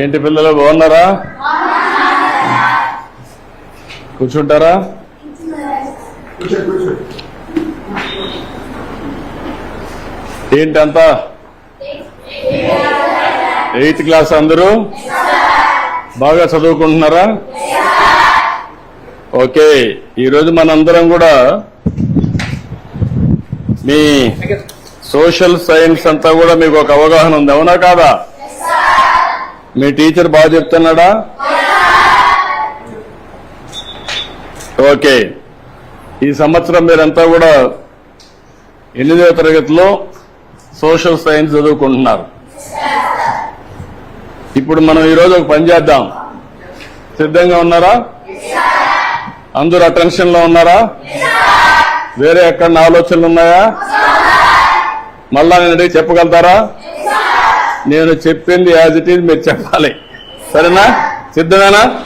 ఏంటి పిల్లలు బాగున్నారా? కూర్చుంటారా? ఏంటంతా? ఎయిత్ క్లాస్ అందరూ? బాగా చదువుకుంటున్నారా? ఓకే ఈరోజు మనందరం కూడా మీ సోషల్ సైన్స్ అంతా కూడా మీకు ఒక అవగాహన ఉంది అవునా కాదా? మీ టీచర్ బాగా చెప్తున్నాడా? ఓకే. ఈ సంవత్సరం మీరంతా కూడా ఎనిమిదవ తరగతిలో సోషల్ సైన్స్ చదువుకుంటున్నారు. ఇప్పుడు మనం ఈరోజు ఒక పని చేద్దాం. సిద్ధంగా ఉన్నారా? అందరు అటెన్షన్లో ఉన్నారా? వేరే ఎక్కడ ఆలోచనలు ఉన్నాయా? మళ్ళా నేను అడిగి చెప్పగలుగుతారా? నేను చెప్పింది యాజ్ ఇట్ ఈజ్ మీరు చెప్పాలి. సరేనా? సిద్ధమేనా?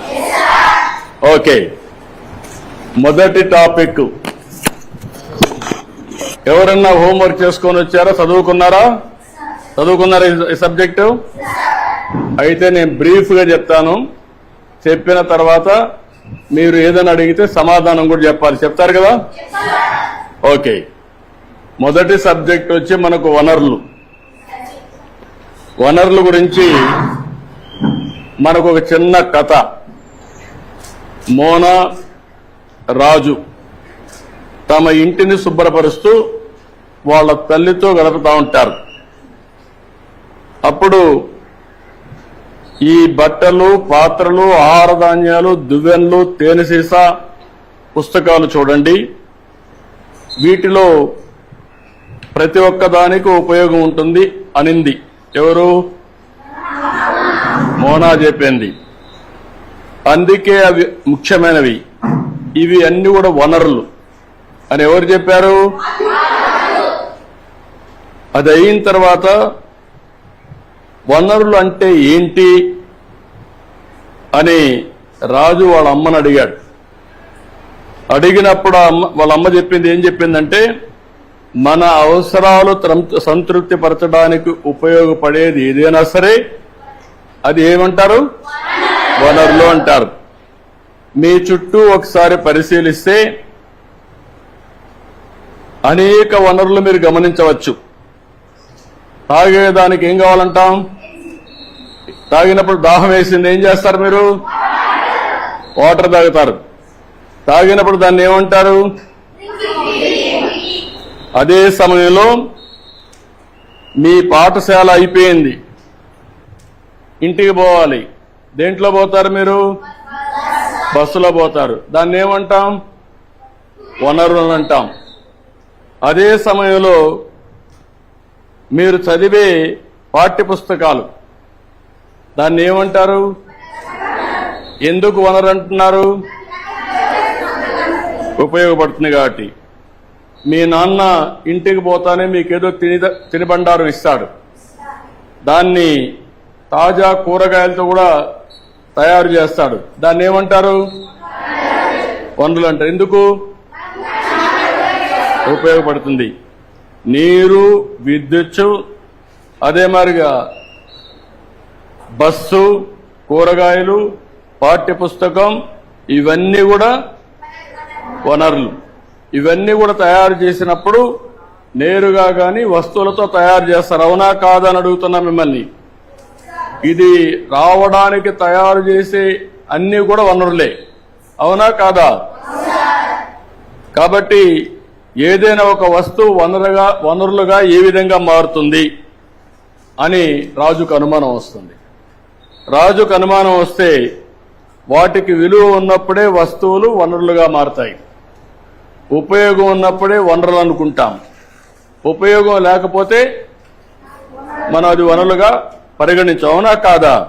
ఓకే. మొదటి టాపిక్. ఎవరన్నా హోంవర్క్ చేసుకొని వచ్చారా? చదువుకున్నారా? చదువుకున్నారా ఈ- సబ్జెక్టు? అయితే నేను బ్రీఫ్గా చెప్తాను. చెప్పిన తర్వాత మీరు ఏదైనా అడిగితే సమాధానం కూడా చెప్పాలి. చెప్తారు కదా? ఓకే. మొదటి సబ్జెక్ట్ వచ్చి మనకు వనరులు. వనరుల గురించి మనకు ఒక చిన్న కథ. మోనా రాజు తమ ఇంటిని శుభ్రపరుస్తూ వాళ్ళ తల్లితో గడుపుతూ ఉంటారు. అప్పుడు ఈ బట్టలు పాత్రలు ఆహార ధాన్యాలు దువ్వెన్లు తేనె సీసా పుస్తకాలు చూడండి. వీటిలో ప్రతి ఒక్క దానికి ఉపయోగం ఉంటుంది అనింది. ఎవరు? మోనా చెప్పింది. అందుకే అవి ముఖ్యమైనవి. ఇవి అన్ని కూడా వనరులు. అని ఎవరు చెప్పారు? అది అయిన తర్వాత వనరులు అంటే ఏంటి అని రాజు వాళ్ళ అమ్మను అడిగాడు. అడిగినప్పుడు అమ్మ వాళ్ళ అమ్మ చెప్పింది ఏం చెప్పిందంటే మన అవసరాలు సంతృప్తి పరచడానికి ఉపయోగపడేది ఏదైనా సరే అది ఏమంటారు? వనరులు అంటారు. మీ చుట్టూ ఒకసారి పరిశీలిస్తే అనేక వనరులు మీరు గమనించవచ్చు. తాగేదానికి ఏం కావాలంటాం? తాగినప్పుడు దాహం వేసింది ఏం చేస్తారు మీరు? వాటర్ తాగుతారు. తాగినప్పుడు దాన్ని ఏమంటారు? అదే సమయంలో మీ పాఠశాల అయిపోయింది. ఇంటికి పోవాలి. దేంట్లో పోతారు మీరు? బస్సులో పోతారు. దాన్ని ఏమంటాం? వనరులు అంటాం. అదే సమయంలో మీరు చదివే పాఠ్య పుస్తకాలు దాన్ని ఏమంటారు? ఎందుకు వనరు అంటున్నారు? ఉపయోగపడుతుంది కాబట్టి. మీ నాన్న ఇంటికి పోతానే మీకేదో తిని తినిబండారం ఇస్తాడు. దాన్ని తాజా కూరగాయలతో కూడా తయారు చేస్తాడు. దాన్ని ఏమంటారు? వనరులు అంటారు ఎందుకు? ఉపయోగపడుతుంది. నీరు విద్యుత్ అదే మాదిరిగా బస్సు కూరగాయలు పాఠ్య పుస్తకం ఇవన్నీ కూడా వనరులు. ఇవన్నీ కూడా తయారు చేసినప్పుడు నేరుగా కానీ వస్తువులతో తయారు చేస్తారు. అవునా కాదా అని అడుగుతున్నా మిమ్మల్ని. ఇది రావడానికి తయారు చేసే అన్నీ కూడా వనరులే. అవునా కాదా? కాబట్టి ఏదైనా ఒక వస్తువు వనరుగా వనరులుగా ఏ విధంగా మారుతుంది అని రాజుకు అనుమానం వస్తుంది. రాజుకు అనుమానం వస్తే వాటికి విలువ ఉన్నప్పుడే వస్తువులు వనరులుగా మారతాయి. ఉపయోగం ఉన్నప్పుడే వనరులు అనుకుంటాం. ఉపయోగం లేకపోతే మనం అది వనరులుగా పరిగణించాం. అవునా కాదా?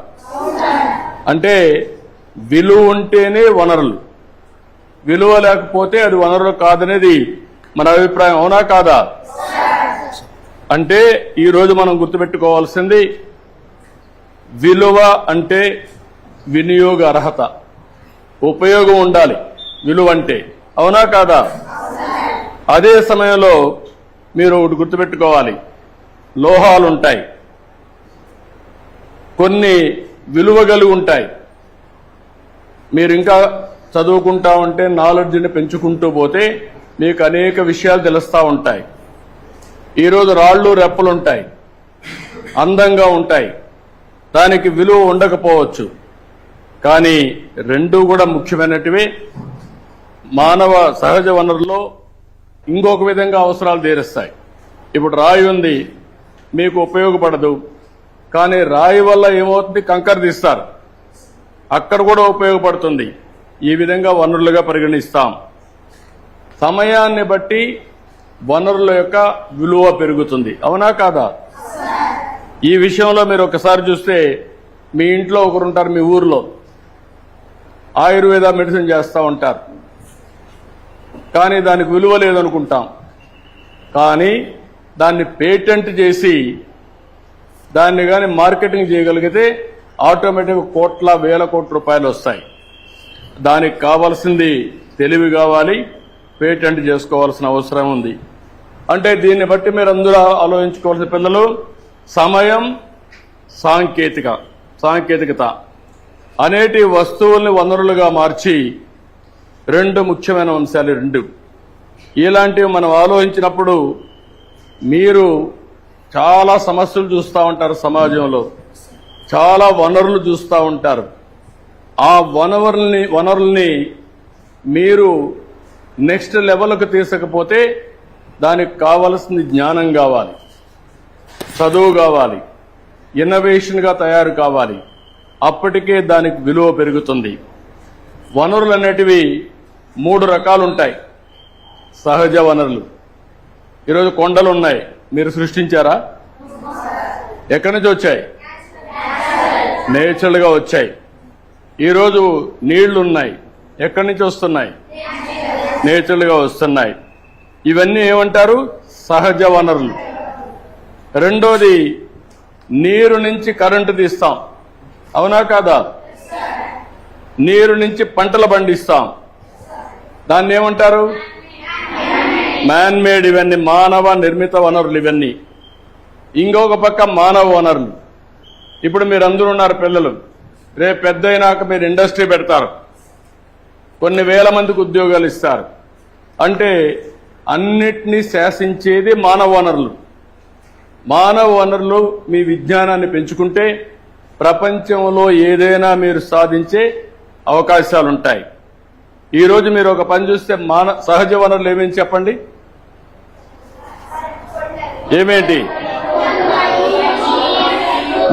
అంటే విలువ ఉంటేనే వనరులు. విలువ లేకపోతే అది వనరులు కాదనేది మన అభిప్రాయం. అవునా కాదా? అంటే ఈరోజు మనం గుర్తుపెట్టుకోవాల్సింది విలువ అంటే వినియోగ అర్హత. ఉపయోగం ఉండాలి. విలువ అంటే అవునా కాదా? అదే సమయంలో మీరు ఒకటి గుర్తుపెట్టుకోవాలి. లోహాలు ఉంటాయి కొన్ని విలువగలు ఉంటాయి. మీరు ఇంకా చదువుకుంటా ఉంటే నాలెడ్జ్ని పెంచుకుంటూ పోతే మీకు అనేక విషయాలు తెలుస్తూ ఉంటాయి. ఈరోజు రాళ్ళు రెప్పలు ఉంటాయి అందంగా ఉంటాయి. దానికి విలువ ఉండకపోవచ్చు. కానీ రెండూ కూడా ముఖ్యమైనటివే. మానవ సహజ వనరుల్లో ఇంకొక విధంగా అవసరాలు తీరుస్తాయి. ఇప్పుడు రాయి ఉంది మీకు ఉపయోగపడదు. కానీ రాయి వల్ల ఏమవుతుంది? కంకర తీస్తారు. అక్కడ కూడా ఉపయోగపడుతుంది. ఈ విధంగా వనరులుగా పరిగణిస్తాం. సమయాన్ని బట్టి వనరుల యొక్క విలువ పెరుగుతుంది. అవునా కాదా? ఈ విషయంలో మీరు ఒకసారి చూస్తే మీ ఇంట్లో ఒకరుంటారు మీ ఊర్లో. ఆయుర్వేద మెడిసిన్ చేస్తూ ఉంటారు. కానీ దానికి విలువ లేదనుకుంటాం. కానీ దాన్ని పేటెంట్ చేసి దాన్ని కానీ మార్కెటింగ్ చేయగలిగితే ఆటోమేటిక్ కోట్ల వేల కోట్ల రూపాయలు వస్తాయి. దానికి కావాల్సింది తెలివి కావాలి పేటెంట్ చేసుకోవాల్సిన అవసరం ఉంది. అంటే దీన్ని బట్టి మీరు అందరూ ఆలోచించుకోవాల్సిన పిల్లలు సమయం సాంకేతిక సాంకేతికత. అనేటి వస్తువుల్ని వనరులుగా మార్చి రెండు ముఖ్యమైన అంశాలు రెండు. ఇలాంటివి మనం ఆలోచించినప్పుడు మీరు చాలా సమస్యలు చూస్తూ ఉంటారు సమాజంలో. చాలా వనరులు చూస్తూ ఉంటారు. ఆ వనరుల్ని వనరుల్ని మీరు నెక్స్ట్ లెవెల్కు తీసుకపోతే దానికి కావలసింది జ్ఞానం కావాలి. చదువు కావాలి. ఇన్నోవేషన్గా తయారు కావాలి. అప్పటికే దానికి విలువ పెరుగుతుంది. వనరులు అనేటివి మూడు రకాలు ఉంటాయి సహజ వనరులు. ఈరోజు కొండలు ఉన్నాయి మీరు సృష్టించారా? ఎక్కడి నుంచి వచ్చాయి? నేచురల్గా వచ్చాయి. ఈరోజు నీళ్ళు ఉన్నాయి ఎక్కడి నుంచి వస్తున్నాయి? నేచురల్గా వస్తున్నాయి. ఇవన్నీ ఏమంటారు? సహజ వనరులు. రెండోది నీరు నుంచి కరెంటు తీస్తాం. అవునా కాదా? నీరు నుంచి పంటలు పండిస్తాం. దాన్ని ఏమంటారు? మ్యాన్ మేడ్ ఇవన్నీ మానవ నిర్మిత వనరులు ఇవన్నీ. ఇంకొక పక్క మానవ వనరులు. ఇప్పుడు మీరు అందరూ ఉన్నారు పిల్లలు. రేపు పెద్ద అయినాక మీరు ఇండస్ట్రీ పెడతారు. కొన్ని వేల మందికి ఉద్యోగాలు ఇస్తారు. అంటే అన్నిటినీ శాసించేది మానవ వనరులు. మానవ వనరులు మీ విజ్ఞానాన్ని పెంచుకుంటే ప్రపంచంలో ఏదైనా మీరు సాధించే అవకాశాలుంటాయి. ఈరోజు మీరు ఒక పని చూస్తే మాన సహజ వనరులు ఏమేమి చెప్పండి? ఏమేంటి?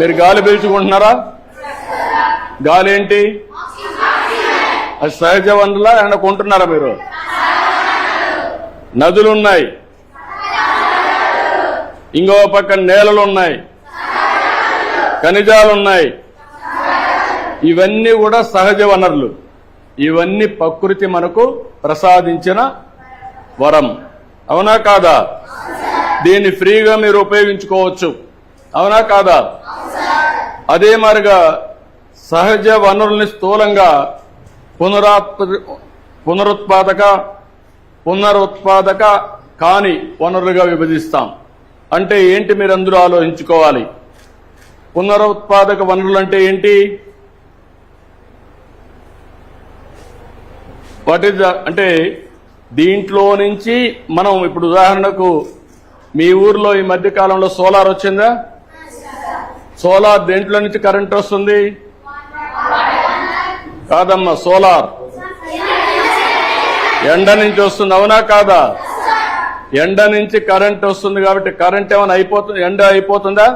మీరు గాలి పీల్చుకుంటున్నారా? గాలి ఏంటి అది సహజ వనరుల? ఏమన్నా కొంటున్నారా మీరు? నదులు ఉన్నాయి ఇంకో పక్క నేలలు ఉన్నాయి ఖనిజాలు ఉన్నాయి ఇవన్నీ కూడా సహజ వనరులు. ఇవన్నీ ప్రకృతి మనకు ప్రసాదించిన వరం. అవునా కాదా? దీన్ని ఫ్రీగా మీరు ఉపయోగించుకోవచ్చు. అవునా కాదా? అదే మరిగా సహజ వనరుల్ని స్థూలంగా పునరాత్ప పునరుత్పాదక పునరుత్పాదక కాని వనరులుగా విభజిస్తాం. అంటే ఏంటి మీరు అందరూ ఆలోచించుకోవాలి? పునరుత్పాదక వనరులు అంటే ఏంటి? వాట్ ఇస్ అంటే దీంట్లో నుంచి మనం ఇప్పుడు ఉదాహరణకు మీ ఊర్లో ఈ మధ్య కాలంలో సోలార్ వచ్చిందా? సోలార్ దేంట్లో నుంచి కరెంట్ వస్తుంది? కాదమ్మా సోలార్ ఎండ నుంచి వస్తుంది అవునా కాదా? ఎండ నుంచి కరెంట్ వస్తుంది కాబట్టి కరెంట్ ఏమైనా అయిపోతుంది ఎండ అయిపోతుందా?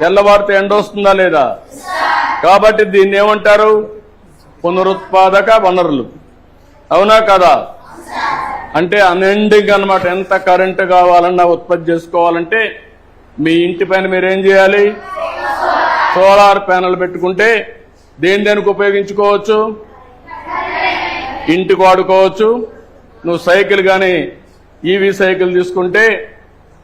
తెల్లవారితే ఎండ వస్తుందా లేదా? కాబట్టి దీన్ని ఏమంటారు? పునరుత్పాదక వనరులు. అవునా కదా? అంటే అన్ఎండింగ్ అనమాట ఎంత కరెంటు కావాలన్నా ఉత్పత్తి చేసుకోవాలంటే మీ ఇంటి పైన మీరేం చేయాలి? సోలార్ ప్యానల్ పెట్టుకుంటే దేని దేనికి ఉపయోగించుకోవచ్చు? ఇంటికి వాడుకోవచ్చు. నువ్వు సైకిల్ కానీ ఈవీ సైకిల్ తీసుకుంటే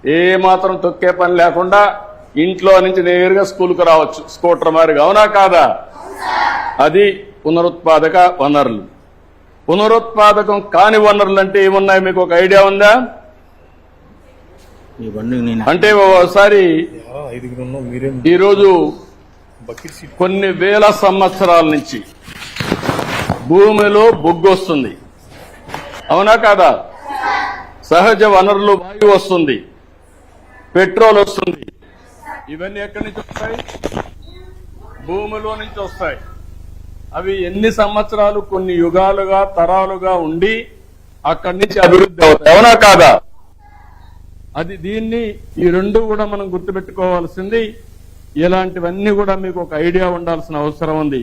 ఏ మాత్రం తొక్కే పని లేకుండా ఇంట్లో నుంచి నేరుగా స్కూల్కి రావచ్చు. స్కూటర్ మారిగా అవునా కాదా? అది పునరుత్పాదక వనరులు. పునరుత్పాదకం కాని వనరులు అంటే ఏమున్నాయి? మీకు ఒక ఐడియా ఉందా? అంటే ఒకసారి ఈరోజు కొన్ని వేల సంవత్సరాల నుంచి భూమిలో బొగ్గు వస్తుంది. అవునా కాదా? సహజ వనరులు వాయువు వస్తుంది. పెట్రోల్ వస్తుంది. ఇవన్నీ ఎక్కడి నుంచి వస్తాయి? భూమిలో నుంచి వస్తాయి. అవి ఎన్ని సంవత్సరాలు కొన్ని యుగాలుగా తరాలుగా ఉండి అక్కడి నుంచి అభివృద్ధి అవుతాయి. అవునా కాదా? అది దీన్ని ఈ రెండు కూడా మనం గుర్తుపెట్టుకోవాల్సింది. ఇలాంటివన్నీ కూడా మీకు ఒక ఐడియా ఉండాల్సిన అవసరం ఉంది.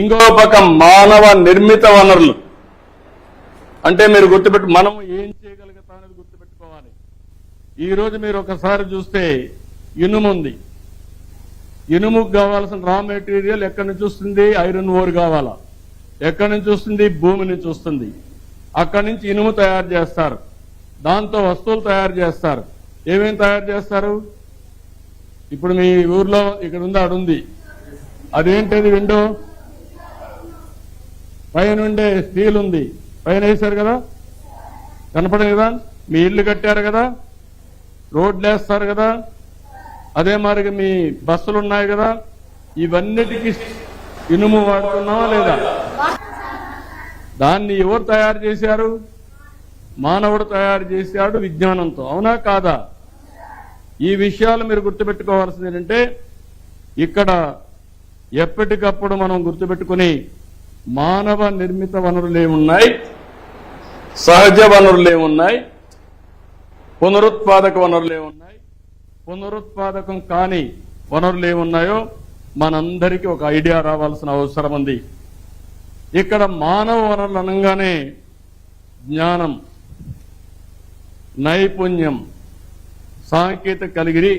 ఇంకో పక్క మానవ నిర్మిత వనరులు. అంటే మీరు గుర్తుపెట్టు మనం ఏం చేయగలుగుతాం అనేది గుర్తుపెట్టుకోవాలి. ఈ రోజు మీరు ఒకసారి చూస్తే ఇనుము ఉంది ఇనుముకు కావాల్సిన రా మెటీరియల్ ఎక్కడి నుంచి వస్తుంది? ఐరన్ ఓర్ కావాలా? ఎక్కడి నుంచి వస్తుంది? భూమి నుంచి వస్తుంది. అక్కడి నుంచి ఇనుము తయారు చేస్తారు. దాంతో వస్తువులు తయారు చేస్తారు. ఏమేమి తయారు చేస్తారు? ఇప్పుడు మీ ఊర్లో ఇక్కడ ఉంది అడుంది అదేంటది విండో? పైన ఉండే స్టీల్ ఉంది. పైన వేశారు కదా? కనపడదు కదా మీ ఇల్లు కట్టారు కదా? రోడ్లు వేస్తారు కదా? అదే మరి మీ బస్సులు ఉన్నాయి కదా ఇవన్నిటికీ ఇనుము వాడుతున్నావా లేదా? దాన్ని ఎవరు తయారు చేశారు? మానవుడు తయారు చేశాడు విజ్ఞానంతో. అవునా కాదా? ఈ విషయాలు మీరు గుర్తుపెట్టుకోవాల్సింది ఏంటంటే ఇక్కడ ఎప్పటికప్పుడు మనం గుర్తుపెట్టుకుని మానవ నిర్మిత వనరులు ఏమున్నాయి సహజ వనరులు ఏమున్నాయి పునరుత్పాదక వనరులు ఏమున్నాయి పునరుత్పాదకం కాని వనరులు ఏమున్నాయో మనందరికీ ఒక ఐడియా రావాల్సిన అవసరం ఉంది. ఇక్కడ మానవ వనరులు అనగానే జ్ఞానం నైపుణ్యం సాంకేతిక కలిగిరి.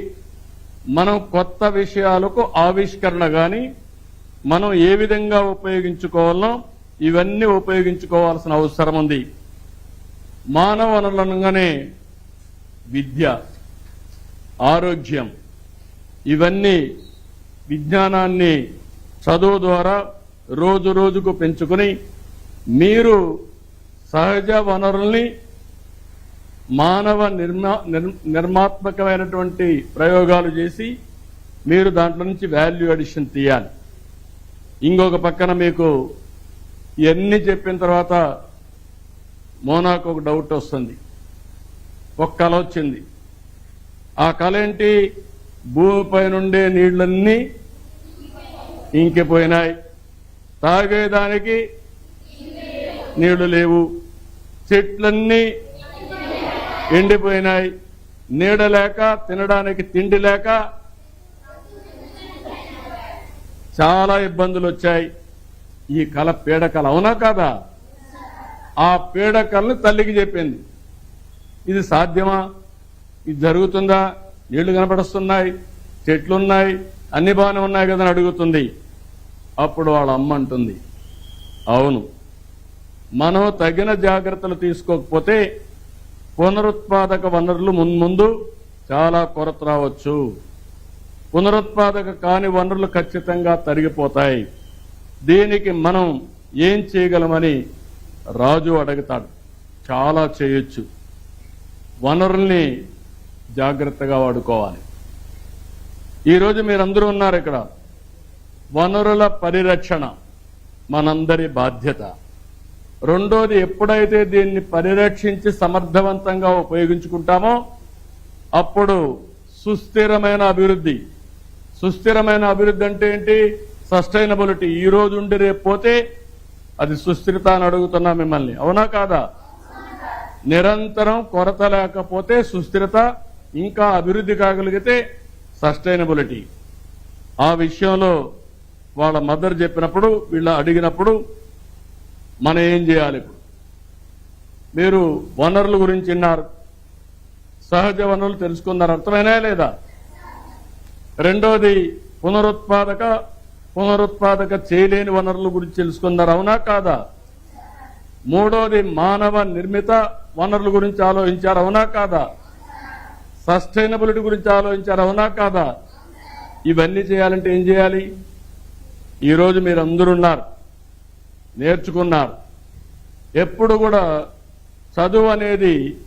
మనం కొత్త విషయాలకు ఆవిష్కరణ కానీ మనం ఏ విధంగా ఉపయోగించుకోవాలో ఇవన్నీ ఉపయోగించుకోవాల్సిన అవసరం ఉంది. మానవ వనరులు అనగానే విద్య. ఆరోగ్యం. ఇవన్నీ విజ్ఞానాన్ని చదువు ద్వారా రోజు రోజుకు పెంచుకుని మీరు సహజ వనరుల్ని మానవ నిర్మా నిర్- నిర్మాత్మకమైనటువంటి ప్రయోగాలు చేసి మీరు దాంట్లో నుంచి వాల్యూ అడిషన్ తీయాలి. ఇంకొక పక్కన మీకు ఇవన్నీ చెప్పిన తర్వాత మోనాకు ఒక డౌట్ వస్తుంది. ఒక కళ వచ్చింది. ఆ కళ ఏంటి భూమిపై నుండే నీళ్ళన్నీ ఇంకిపోయినాయి. తాగేదానికి నీళ్ళు లేవు. చెట్లన్నీ ఎండిపోయినాయి. నీడ లేక తినడానికి తిండి లేక చాలా ఇబ్బందులు వచ్చాయి ఈ కళ పీడకల అవునా కాదా? ఆ పీడకల్ని తల్లికి చెప్పింది. ఇది సాధ్యమా? ఇది జరుగుతుందా? నీళ్ళు కనపడుస్తున్నాయి చెట్లున్నాయి అన్ని బాగానే ఉన్నాయి కదా అని అడుగుతుంది. అప్పుడు వాళ్ళ అమ్మ అంటుంది అవును మనం తగిన జాగ్రత్తలు తీసుకోకపోతే పునరుత్పాదక వనరులు మున్ముందు చాలా కొరత రావచ్చు. పునరుత్పాదక కాని వనరులు ఖచ్చితంగా తరిగిపోతాయి. దీనికి మనం ఏం చేయగలమని రాజు అడుగుతాడు. చాలా చేయొచ్చు. వనరుల్ని జాగ్రత్తగా వాడుకోవాలి. ఈరోజు మీరందరూ ఉన్నారు ఇక్కడ. వనరుల పరిరక్షణ మనందరి బాధ్యత. రెండోది ఎప్పుడైతే దీన్ని పరిరక్షించి సమర్థవంతంగా ఉపయోగించుకుంటామో అప్పుడు సుస్థిరమైన అభివృద్ధి. సుస్థిరమైన అభివృద్ధి అంటే ఏంటి? సస్టైనబిలిటీ. ఈ రోజు ఉండి రేపు పోతే అది సుస్థిరత అని అడుగుతున్నా మిమ్మల్ని. అవునా కాదా? నిరంతరం కొరత లేకపోతే సుస్థిరత ఇంకా అభివృద్ధి కాగలిగితే సస్టైనబిలిటీ. ఆ విషయంలో వాళ్ళ మదర్ చెప్పినప్పుడు వీళ్ళ అడిగినప్పుడు మనం ఏం చేయాలి ఇప్పుడు? మీరు వనరుల గురించి విన్నారు. సహజ వనరులు తెలుసుకున్నారు అర్థమైనా లేదా? రెండోది పునరుత్పాదక పునరుత్పాదక చేయలేని వనరుల గురించి తెలుసుకున్నారు అవునా కాదా? మూడోది మానవ నిర్మిత వనరుల గురించి ఆలోచించారు అవునా కాదా? సస్టైనబిలిటీ గురించి ఆలోచించారు? అవునా కాదా? ఇవన్నీ చేయాలంటే ఏం చేయాలి? ఈరోజు మీరు అందరున్నారు నేర్చుకున్నారు. ఎప్పుడు కూడా చదువు అనేది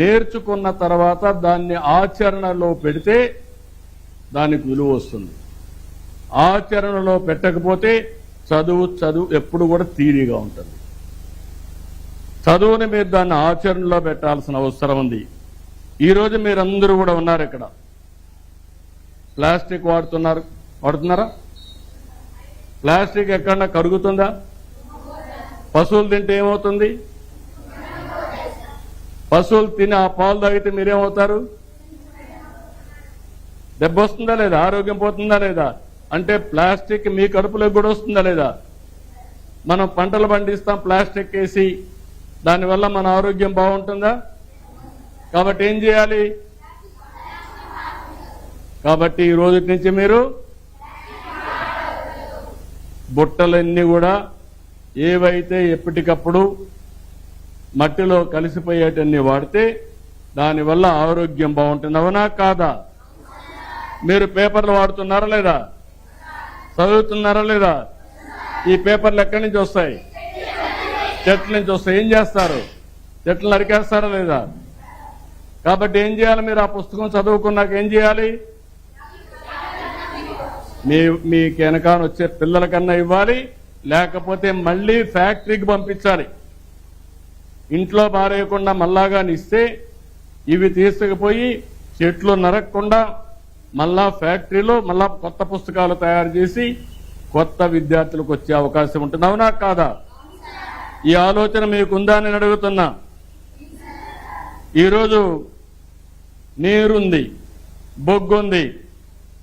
నేర్చుకున్న తర్వాత దాన్ని ఆచరణలో పెడితే దానికి విలువ వస్తుంది. ఆచరణలో పెట్టకపోతే చదువు చదువు ఎప్పుడు కూడా తీరిగా ఉంటుంది. చదువుని మీరు దాన్ని ఆచరణలో పెట్టాల్సిన అవసరం ఉంది. ఈరోజు మీరందరూ కూడా ఉన్నారు ఇక్కడ. ప్లాస్టిక్ వాడుతున్నారు. వాడుతున్నారా? ప్లాస్టిక్ ఎక్కడన్నా కరుగుతుందా? పశువులు తింటే ఏమవుతుంది? పశువులు తిని ఆ పాలు తాగితే మీరేమవుతారు? దెబ్బ వస్తుందా లేదా? ఆరోగ్యం పోతుందా లేదా? అంటే ప్లాస్టిక్ మీ కడుపులోకి కూడా వస్తుందా లేదా? మనం పంటలు పండిస్తాం ప్లాస్టిక్ వేసి. దానివల్ల మన ఆరోగ్యం బాగుంటుందా? కాబట్టి ఏం చేయాలి? కాబట్టి ఈ రోజు నుంచి మీరు బుట్టలన్నీ కూడా ఏవైతే ఎప్పటికప్పుడు మట్టిలో కలిసిపోయేటన్ని వాడితే దానివల్ల ఆరోగ్యం బాగుంటుంది. అవునా కాదా? మీరు పేపర్లు వాడుతున్నారా లేదా? చదువుతున్నారా లేదా? ఈ పేపర్లు ఎక్కడి నుంచి వస్తాయి? చెట్ల నుంచి వస్తాయి. ఏం చేస్తారు? చెట్లు నరికేస్తారా లేదా? కాబట్టి ఏం చేయాలి మీరు? ఆ పుస్తకం చదువుకున్నాక ఏం చేయాలి? మీ మీ వెనకాల వచ్చే పిల్లలకన్నా ఇవ్వాలి లేకపోతే మళ్ళీ ఫ్యాక్టరీకి పంపించాలి. ఇంట్లో పారేయకుండా మళ్ళాగా ఇస్తే ఇవి తీసుకుపోయి చెట్లు నరకకుండా మళ్ళా ఫ్యాక్టరీలో మళ్ళా కొత్త పుస్తకాలు తయారు చేసి కొత్త విద్యార్థులకు వచ్చే అవకాశం ఉంటుంది. అవునా కాదా? ఈ ఆలోచన మీకుందా అని అడుగుతున్నా. ఈరోజు నీరుంది బొగ్గుంది.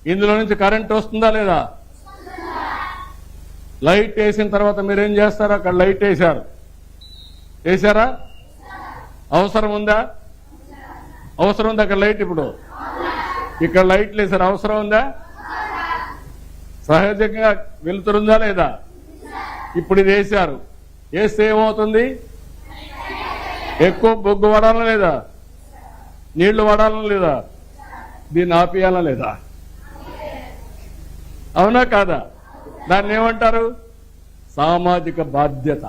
ఇందులో నుంచి కరెంట్ వస్తుందా లేదా? లైట్ వేసిన తర్వాత మీరేం చేస్తారు? అక్కడ లైట్ వేశారు. వేశారా? అవసరం ఉందా? అవసరం ఉందా అక్కడ లైట్ ఇప్పుడు? ఇక్కడ లైట్లు వేశారు. అవసరం ఉందా? సహజంగా వెలుతురుందా లేదా? ఇప్పుడు ఇది వేశారు. వేస్తే ఏమవుతుంది? ఎక్కువ బొగ్గు పడాలా లేదా? నీళ్ళు వాడాలా లేదా? దీన్ని ఆపేయాలా లేదా? అవునా కాదా? దాన్ని ఏమంటారు? సామాజిక బాధ్యత.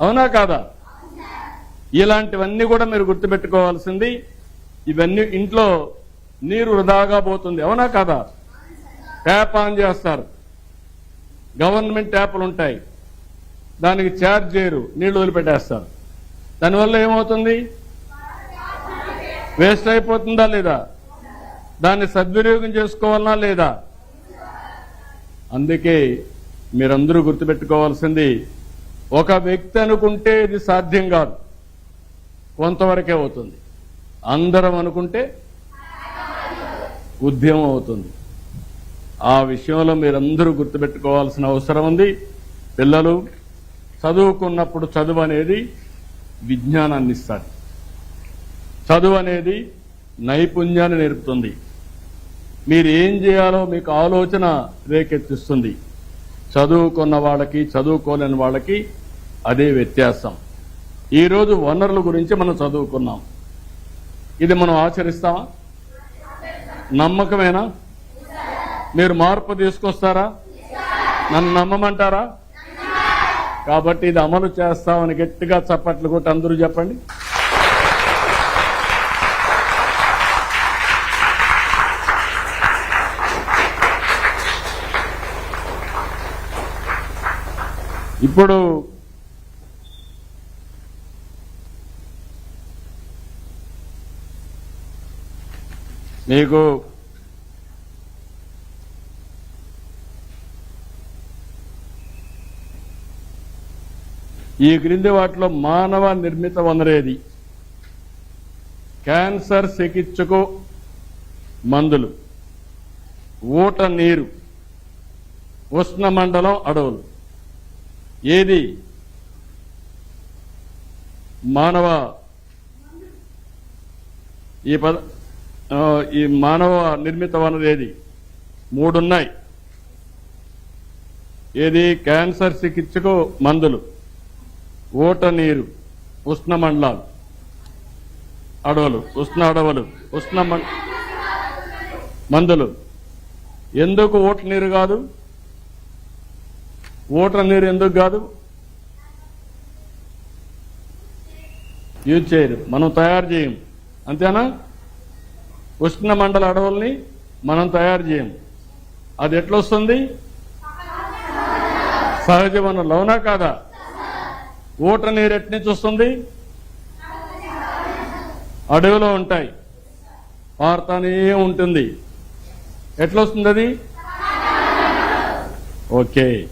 అవునా కాదా? ఇలాంటివన్నీ కూడా మీరు గుర్తుపెట్టుకోవాల్సింది ఇవన్నీ ఇంట్లో నీరు వృధాగా పోతుంది. అవునా కాదా? ట్యాప్ ఆన్ చేస్తారు. గవర్నమెంట్ ట్యాపులు ఉంటాయి. దానికి ఛార్జ్ చేయరు. నీళ్ళు వదిలిపెట్టేస్తారు. దానివల్ల ఏమవుతుంది? వేస్ట్ అయిపోతుందా లేదా? దాన్ని సద్వినియోగం చేసుకోవాలనా లేదా? అందుకే మీరందరూ గుర్తుపెట్టుకోవాల్సింది ఒక వ్యక్తి అనుకుంటే ఇది సాధ్యం కాదు. కొంతవరకే అవుతుంది. అందరం అనుకుంటే ఉద్యమం అవుతుంది. ఆ విషయంలో మీరందరూ గుర్తుపెట్టుకోవాల్సిన అవసరం ఉంది. పిల్లలు చదువుకున్నప్పుడు చదువు అనేది విజ్ఞానాన్ని ఇస్తారు చదువు అనేది నైపుణ్యాన్ని నేర్పుతుంది. మీరు ఏం చేయాలో మీకు ఆలోచన రేకెత్తిస్తుంది. చదువుకున్న వాళ్ళకి చదువుకోలేని వాళ్ళకి అదే వ్యత్యాసం. ఈరోజు వనరుల గురించి మనం చదువుకున్నాం. ఇది మనం ఆచరిస్తామా? నమ్మకమేనా? మీరు మార్పు తీసుకొస్తారా? నన్ను నమ్మమంటారా? కాబట్టి ఇది అమలు చేస్తామని గట్టిగా చప్పట్లు కొట్టి అందరూ చెప్పండి. ఇప్పుడు మీకు ఈ క్రింది వాటిలో మానవ నిర్మిత వనరేది క్యాన్సర్ చికిత్సకు మందులు. ఊట నీరు. ఉష్ణమండలం అడవులు. ఏది? మానవ ఈ పద ఈ మానవ నిర్మిత వనరు ఏది? మూడున్నాయి. ఏది? క్యాన్సర్ చికిత్సకు మందులు ఓట నీరు ఉష్ణ మండలాలు అడవులు ఉష్ణ అడవులు ఉష్ణ మం- మందులు. ఎందుకు ఓట నీరు కాదు? ఊట నీరు ఎందుకు కాదు? యూజ్ చేయరు. మనం తయారు చేయం. అంతేనా? ఉష్ణ మండల అడవుల్ని మనం తయారు చేయం. అది ఎట్లొస్తుంది? సహజ వనరులు. అవునా కాదా? ఊట నీరు ఎట్నుంచి నుంచి వస్తుంది? అడవిలో ఉంటాయి. పారుతానే ఉంటుంది. ఎట్లొస్తుంది అది? ఓకే.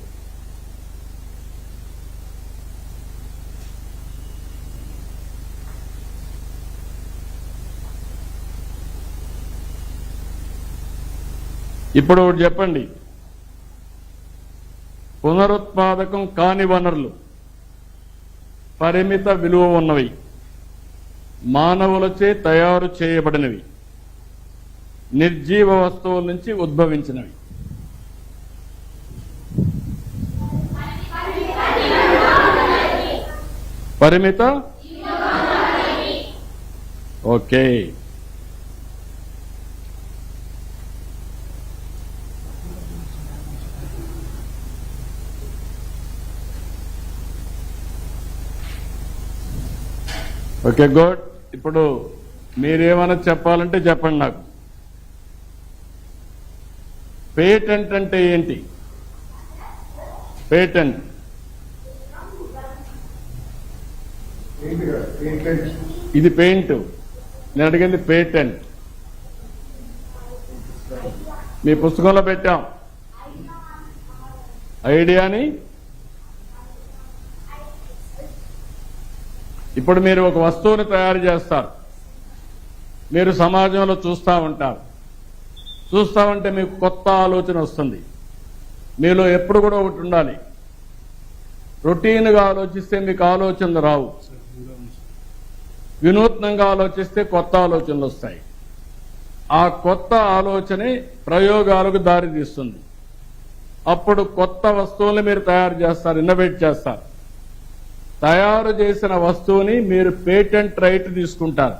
ఇప్పుడు ఒకటి చెప్పండి. పునరుత్పాదకం కాని వనరులు పరిమిత విలువ ఉన్నవి మానవులచే తయారు చేయబడినవి నిర్జీవ వస్తువుల నుంచి ఉద్భవించినవి. పరిమిత? ఓకే. Okay good. ఇప్పుడు మీరేమైనా చెప్పాలంటే చెప్పండి నాకు. పేటెంట్ అంటే ఏంటి? పేటెంట్. ఇది పెయింట్. నేను అడిగింది పేటెంట్. మీ పుస్తకంలో పెట్టాం. ఐడియాని ఇప్పుడు మీరు ఒక వస్తువుని తయారు చేస్తారు. మీరు సమాజంలో చూస్తూ ఉంటారు. చూస్తా ఉంటే మీకు కొత్త ఆలోచన వస్తుంది. మీలో ఎప్పుడు కూడా ఒకటి ఉండాలి. రొటీన్గా ఆలోచిస్తే మీకు ఆలోచనలు రావు. వినూత్నంగా ఆలోచిస్తే కొత్త ఆలోచనలు వస్తాయి. ఆ కొత్త ఆలోచనే ప్రయోగాలకు దారి తీస్తుంది అప్పుడు కొత్త వస్తువుల్ని మీరు తయారు చేస్తారు ఇన్నోవేట్ చేస్తారు. తయారు చేసిన వస్తువుని మీరు పేటెంట్ రైట్ తీసుకుంటారు.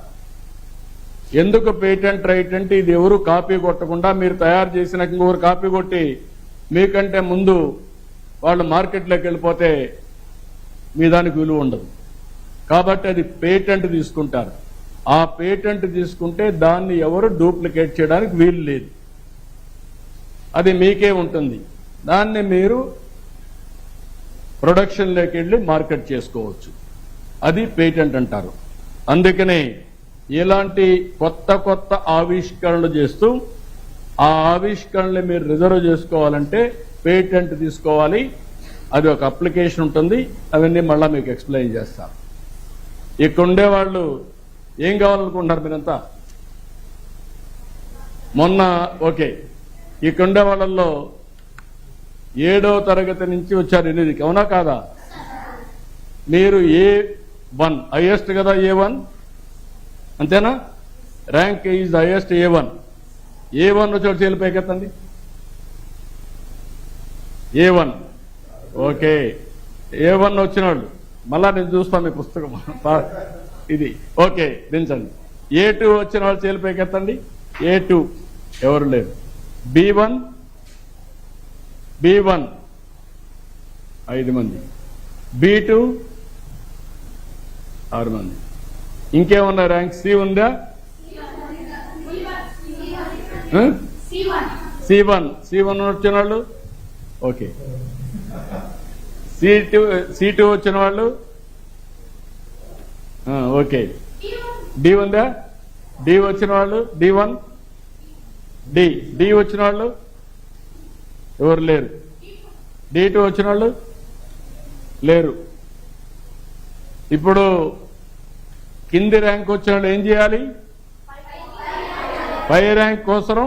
ఎందుకు పేటెంట్ రైట్ అంటే ఇది ఎవరు కాపీ కొట్టకుండా మీరు తయారు చేసిన ఇంకొకరు కాపీ కొట్టి మీకంటే ముందు వాళ్ళు మార్కెట్లోకి వెళ్ళిపోతే మీ దానికి విలువ ఉండదు. కాబట్టి అది పేటెంట్ తీసుకుంటారు. ఆ పేటెంట్ తీసుకుంటే దాన్ని ఎవరు డూప్లికేట్ చేయడానికి వీలు లేదు. అది మీకే ఉంటుంది. దాన్ని మీరు ప్రొడక్షన్లోకి వెళ్ళి మార్కెట్ చేసుకోవచ్చు. అది పేటెంట్ అంటారు. అందుకనే ఇలాంటి కొత్త కొత్త ఆవిష్కరణలు చేస్తూ ఆ ఆవిష్కరణలు మీరు రిజర్వ్ చేసుకోవాలంటే పేటెంట్ తీసుకోవాలి. అది ఒక అప్లికేషన్ ఉంటుంది. అవన్నీ మళ్ళీ మీకు ఎక్స్ప్లెయిన్ చేస్తాను ఇక్కడ ఉండేవాళ్ళు ఏం కావాలనుకుంటున్నారు మీరంతా? మొన్న ఓకే. ఇక్కడ ఉండే వాళ్ళల్లో ఏడో తరగతి నుంచి వచ్చారు ఎనిమిదికి. అవునా కాదా? మీరు ఏ వన్? హైయెస్ట్ కదా ఏ వన్? అంతేనా? Rank is highest A one. A one వచ్చాడు చేలు పైకెత్తండి. A one. Okay. A one వచ్చినాడు మళ్ళా నేను చూస్తాను మీ పుస్తకం. ఇది. ఓకే దించండి. ఏ టూ వచ్చిన వాళ్ళు చేలు పైకెత్తండి. A two. ఎవరు లేరు. B one B one. ఐదు మంది. బి టూ ఆరు మంది. ఇంకేమన్నా ర్యాంక్? సి ఉందా? C one. C one. వచ్చిన వాళ్ళు? Okay. C two C two వచ్చిన వాళ్ళు? ఓకే. డి ఉందా? డి వచ్చిన వాళ్ళు? D one? డి. డి వచ్చిన వాళ్ళు? ఎవరు లేరు? డీటు టూ వచ్చిన వాళ్ళు లేరు. ఇప్పుడు కింది ర్యాంక్ వచ్చిన వాళ్ళు ఏం చేయాలి? పై ర్యాంక్ కోసం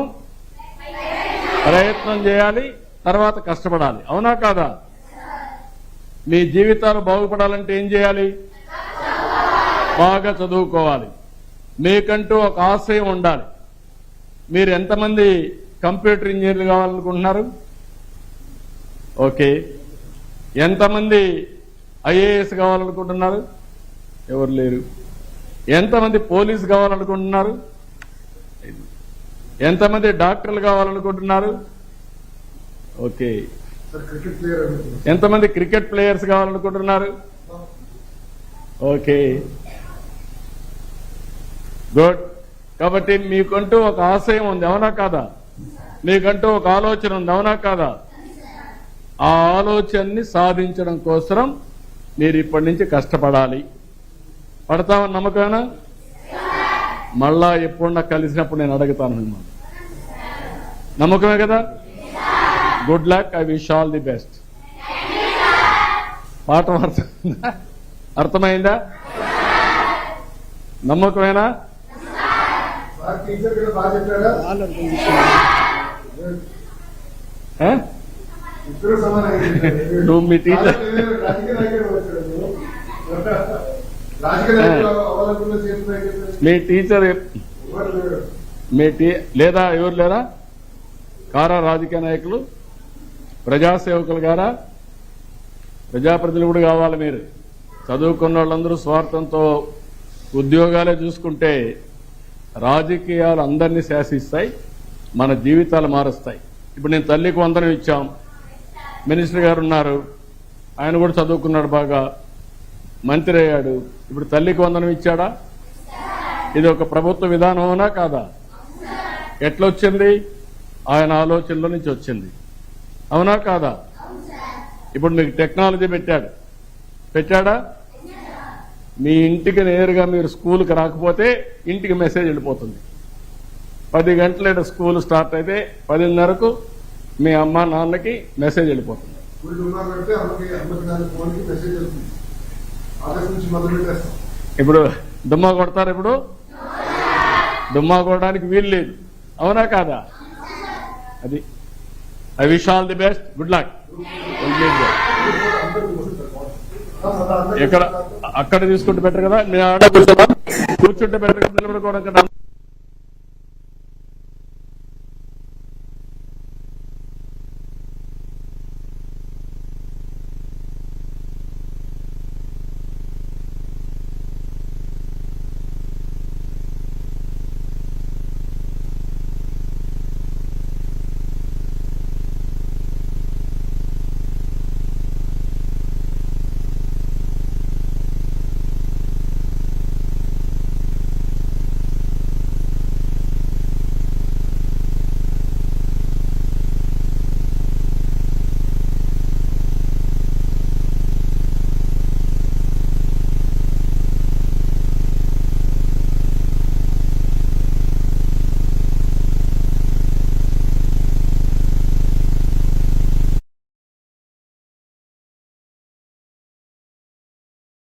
ప్రయత్నం చేయాలి తర్వాత కష్టపడాలి. అవునా కాదా? మీ జీవితాలు బాగుపడాలంటే ఏం చేయాలి? బాగా చదువుకోవాలి. మీకంటూ ఒక ఆశయం ఉండాలి. మీరు ఎంతమంది కంప్యూటర్ ఇంజనీర్లు కావాలనుకుంటున్నారు? ఓకే. ఎంతమంది ఐఏఎస్ కావాలనుకుంటున్నారు? ఎవరు లేరు. ఎంతమంది పోలీస్ కావాలనుకుంటున్నారు? ఎంతమంది డాక్టర్లు కావాలనుకుంటున్నారు? ఓకే. ఎంతమంది క్రికెట్ ప్లేయర్స్ కావాలనుకుంటున్నారు? ఓకే. గుడ్. కాబట్టి మీకంటూ ఒక ఆశయం ఉంది అవునా కాదా? మీకంటూ ఒక ఆలోచన ఉంది అవునా కాదా? ఆ ఆలోచనని సాధించడం కోసం మీరు ఇప్పటి నుంచి కష్టపడాలి. పడతామని నమ్మకమేనా మళ్ళా ఎప్పుడన్నా కలిసినప్పుడు నేను అడుగుతాను మిమ్మల్ని. నమ్మకమే కదా? Good luck I wish all the best పాఠం అర్థమైందా? అర్థమైందా? నమ్మకమేనా? టీచర్ నువ్వు మీ టీచర్. మీ టీచర్. మీ టీ లేదా ఎవరు లేరా? కారా రాజకీయ నాయకులు ప్రజాసేవకులు గారా? ప్రజాప్రతినిధులు కూడా కావాలి మీరు. చదువుకున్న వాళ్ళందరూ స్వార్థంతో ఉద్యోగాలే చూసుకుంటే రాజకీయాలు అందరినీ శాసిస్తాయి మన జీవితాలు మారుస్తాయి. ఇప్పుడు నేను తల్లికి వందనం ఇచ్చాం. మినిస్టర్ గారు ఉన్నారు. ఆయన కూడా చదువుకున్నాడు బాగా. మంత్రి అయ్యాడు. ఇప్పుడు తల్లికి వందనం ఇచ్చాడా? ఇది ఒక ప్రభుత్వ విధానమేనా కాదా? ఎట్లా వచ్చింది ఆయన ఆలోచనలో నుంచి వచ్చింది. అవునా కాదా? ఇప్పుడు మీకు టెక్నాలజీ పెట్టాడు. పెట్టాడా? మీ ఇంటికి నేరుగా మీరు స్కూల్కి రాకపోతే ఇంటికి మెసేజ్ వెళ్ళిపోతుంది. పది గంటల స్కూల్ స్టార్ట్ అయితే పదిన్నరకు మీ అమ్మ నాన్నకి మెసేజ్ వెళ్ళిపోతుంది. ఇప్పుడు దుమ్మా కొడతారు ఇప్పుడు? దుమ్మా కొట్టడానికి వీలు లేదు. అవునా కాదా? అది I wish all the best. Good luck. ఎక్కడ అక్కడ తీసుకుంటే బెటర్ కదా? మీ ఆడ కూర్చుంటే బెటర్ నిలబడుకోవడం కదా